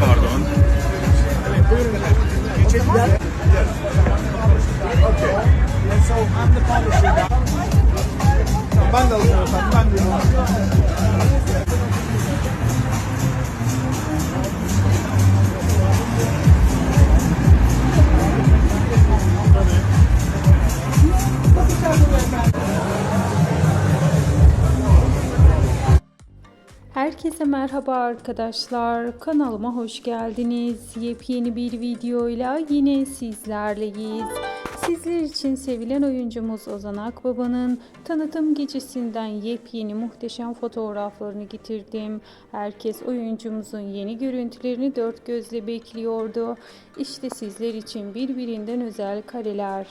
Pardon. Yes. Okay. And so I'm the publisher now. Bundle. Herkese merhaba arkadaşlar. Kanalıma hoş geldiniz. Yepyeni bir videoyla yine sizlerleyiz. Sizler için sevilen oyuncumuz Ozan Akbaba'nın tanıtım gecesinden yepyeni muhteşem fotoğraflarını getirdim. Herkes oyuncumuzun yeni görüntülerini dört gözle bekliyordu. İşte sizler için birbirinden özel kareler.